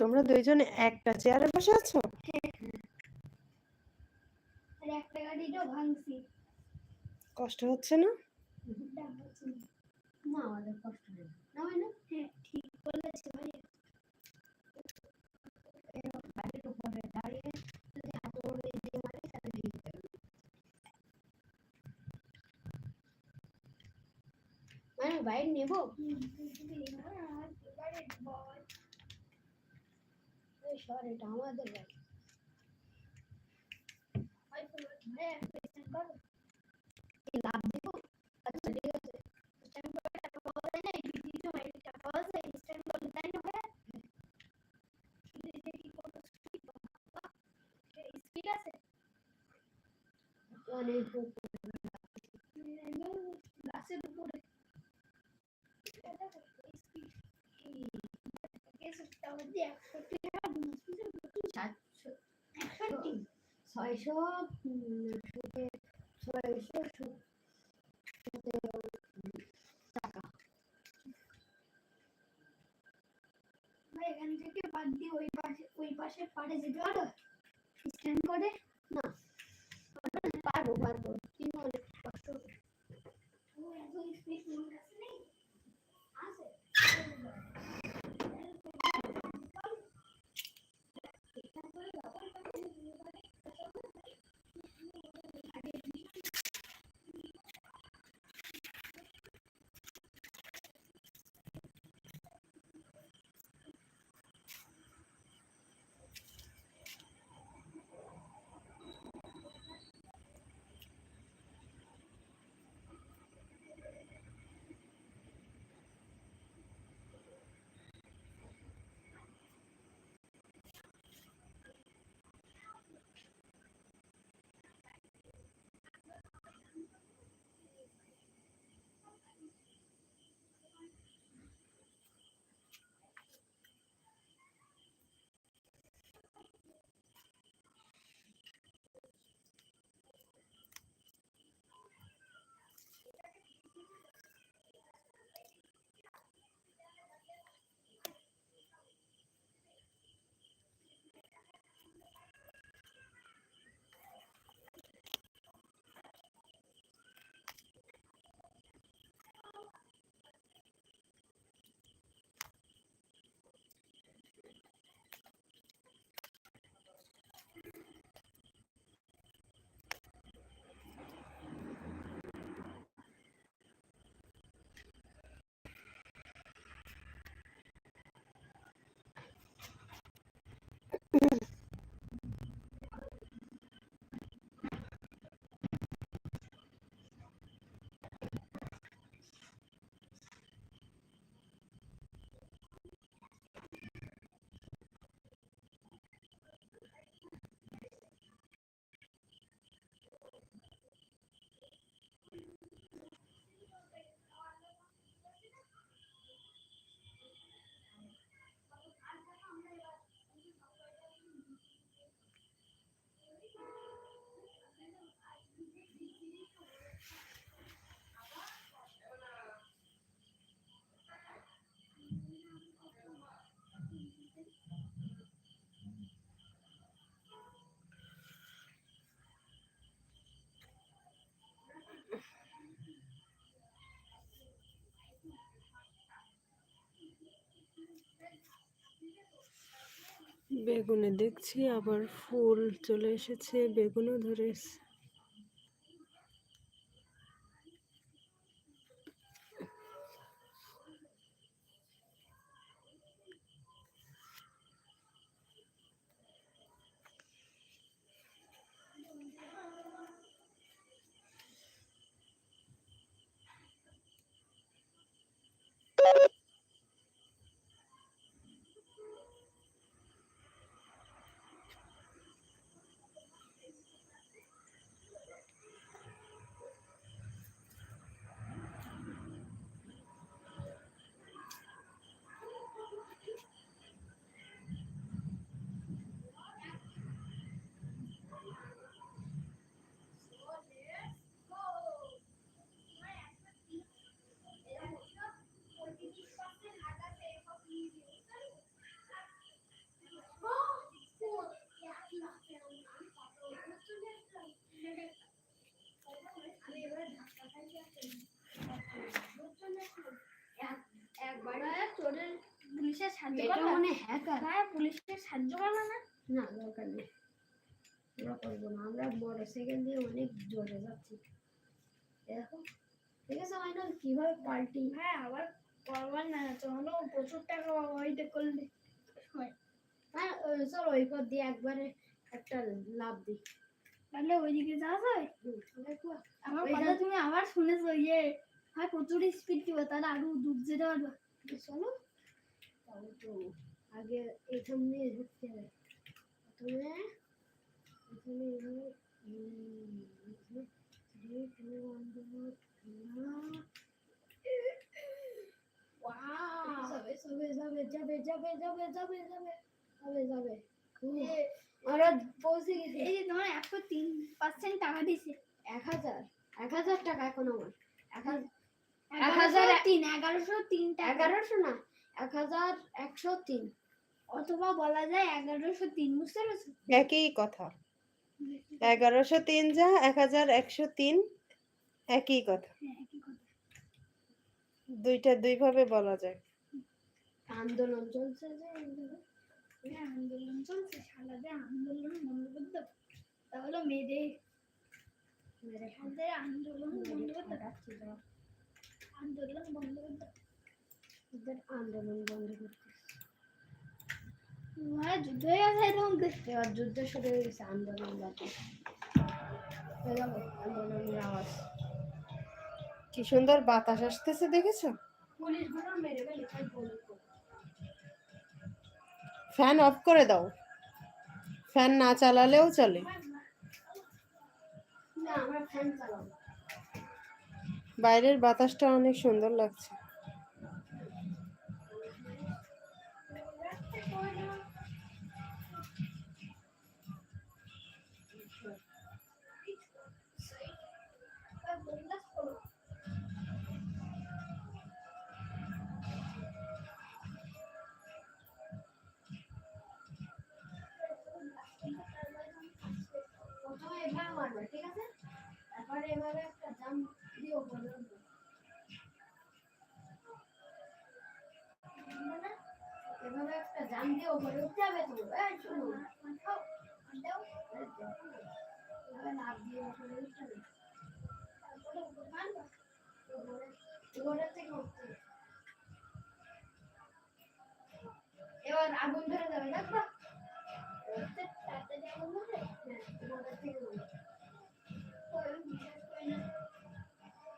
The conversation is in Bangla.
তোমরা দুইজনে একটা চেয়ারে বসে আছো আর একটা গাড়িটাও ভাঙছি কষ্ট হচ্ছে না না আমাদের কষ্ট নেই না হয় না হ্যাঁ ঠিক বলেছে ভাই বাড়ির উপরে দাঁড়িয়ে যদি হাতুড়ি দিয়ে মারে তাহলে ভেঙে যাবে মানে বাইরে নেব এই শহর এটা আমাদের বাড়ি কি লাভ দিব আচ্ছা ঠিক আছে অনেক উপরে। গাছের উপরে সাতশো ছয়শো উম, সুদে ছয়শো সুদ এখান থেকে বাদ দিয়ে ওই পাশে ওই পাশে পাড়ে যেতে পারো করে না পারব পারব বেগুনে দেখছি আবার ফুল চলে এসেছে বেগুনও ধরেছে। মানে হ্যাঁ কীভাবে পাল্টি হ্যাঁ আবার প্রচুর টাকা পাবো হ্যাঁ ওই পর দিয়ে একবারে একটা লাভ দিই তাহলে ওইদিকে যাওয়া যায়? আমার কথা তুমি আবার শুনেছো ইয়ে হয় প্রচুর স্পিড দিব তাহলে আরও দূর যেতে পারবে। চলো তাহলে তো আগে এখান দিয়ে ঢুকতে হবে। প্রথমে এখানে এভাবে যাবে যাবে যাবে যাবে যাবে যাবে যাবে যাবে যাবে আমরা পৌঁছে গেছি। এই যে তোমার একশো তিন পার্সেন্ট টাকা দিছে এক হাজার। এক হাজার টাকা এখন আমার এক হাজার এক তিন এগারোশো তিন টাকা। এগারোশো না এক হাজার একশো তিন। অথবা বলা যায় এগারোশো তিন বুঝতে পেরেছ? একই কথা। এগারোশো তিন যা এক হাজার একশো তিন একই কথা। হ্যাঁ একই কথা। দুইটা দুইভাবে বলা যায়। আন্দোলন চলছে যে করে আন্দোলন চলছে সারা আন্দোলন তাহলে মেয়েদের মেয়েদের আন্দোলন আন্দোলন ওদের আন্দোলন বন্ধ করতে মানে যুদ্ধ হয়ে গেছে এরকম এবার যুদ্ধ শুরু হয়ে গেছে আন্দোলন আন্দোলনের আওয়াজ। কি সুন্দর বাতাস আসতেছে দেখেছ? পুলিশগুলো মেরে ফেলে ফ্যান অফ করে দাও। ফ্যান না চালালেও চলে। বাইরের বাতাসটা অনেক সুন্দর লাগছে। এবারে একটা জাম দিও বলো এভাবে একটা জাম দিয়ে ওপরে উঠতে তো এই শুনো এবার আগুন